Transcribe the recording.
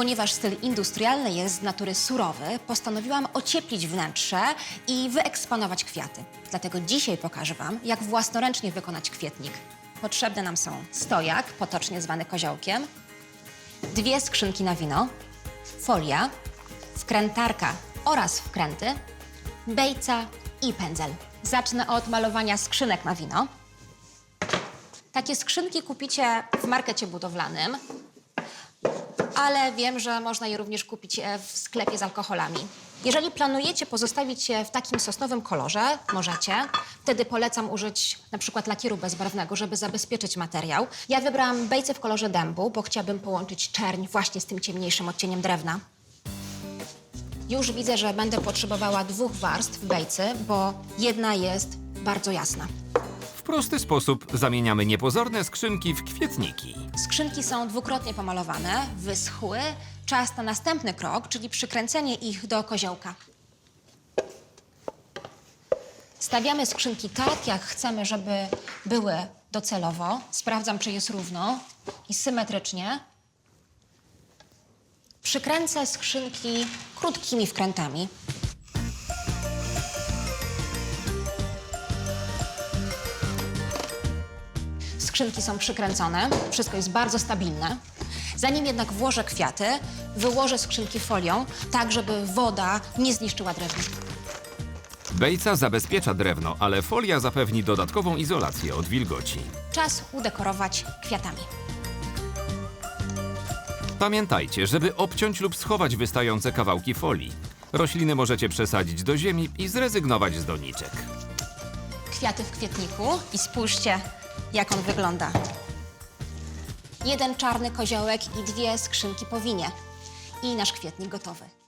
Ponieważ styl industrialny jest z natury surowy, postanowiłam ocieplić wnętrze i wyeksponować kwiaty. Dlatego dzisiaj pokażę Wam, jak własnoręcznie wykonać kwietnik. Potrzebne nam są stojak, potocznie zwany koziołkiem, dwie skrzynki na wino, folia, wkrętarka oraz wkręty, bejca i pędzel. Zacznę od malowania skrzynek na wino. Takie skrzynki kupicie w markecie budowlanym, ale wiem, że można je również kupić e, w sklepie z alkoholami. Jeżeli planujecie pozostawić je w takim sosnowym kolorze, możecie. Wtedy polecam użyć na przykład lakieru bezbarwnego, żeby zabezpieczyć materiał. Ja wybrałam bejce w kolorze dębu, bo chciałabym połączyć czerń właśnie z tym ciemniejszym odcieniem drewna. Już widzę, że będę potrzebowała dwóch warstw bejcy, bo jedna jest bardzo jasna. W prosty sposób zamieniamy niepozorne skrzynki w kwietniki. Skrzynki są dwukrotnie pomalowane, wyschły. Czas na następny krok, czyli przykręcenie ich do koziołka. Stawiamy skrzynki tak, jak chcemy, żeby były docelowo. Sprawdzam, czy jest równo i symetrycznie. Przykręcę skrzynki krótkimi wkrętami. Skrzynki są przykręcone, wszystko jest bardzo stabilne. Zanim jednak włożę kwiaty, wyłożę skrzynki folią, tak żeby woda nie zniszczyła drewna. Bejca zabezpiecza drewno, ale folia zapewni dodatkową izolację od wilgoci. Czas udekorować kwiatami. Pamiętajcie, żeby obciąć lub schować wystające kawałki folii. Rośliny możecie przesadzić do ziemi i zrezygnować z doniczek. Kwiaty w kwietniku i spójrzcie, jak on wygląda. Jeden czarny koziołek i dwie skrzynki po winie. I nasz kwietnik gotowy.